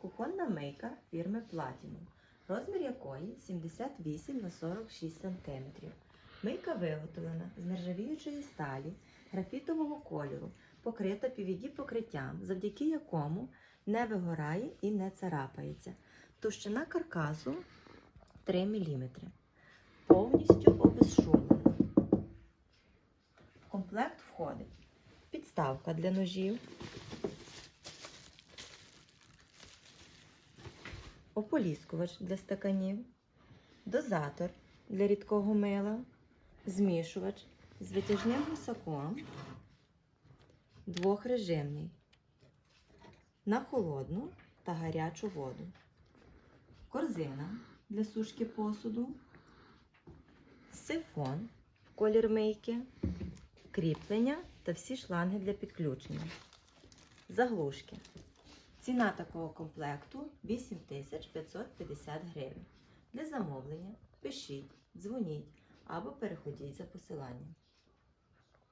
Кухонна мийка фірми Platinum, розмір якої 78 на 46 см. Мийка виготовлена з нержавіючої сталі графітового кольору, покрита PVD покриттям, завдяки якому не вигорає і не царапається. Товщина каркасу 3 мм. Повністю обезшумлена. В комплект входить підставка для ножів, ополіскувач для стаканів, дозатор для рідкого мила, змішувач з витяжним гусаком, двохрежимний на холодну та гарячу воду, корзина для сушки посуду, сифон в колір мийки, кріплення та всі шланги для підключення. Заглушки. Ціна такого комплекту 8550 гривень. Для замовлення пишіть, дзвоніть або переходіть за посиланням.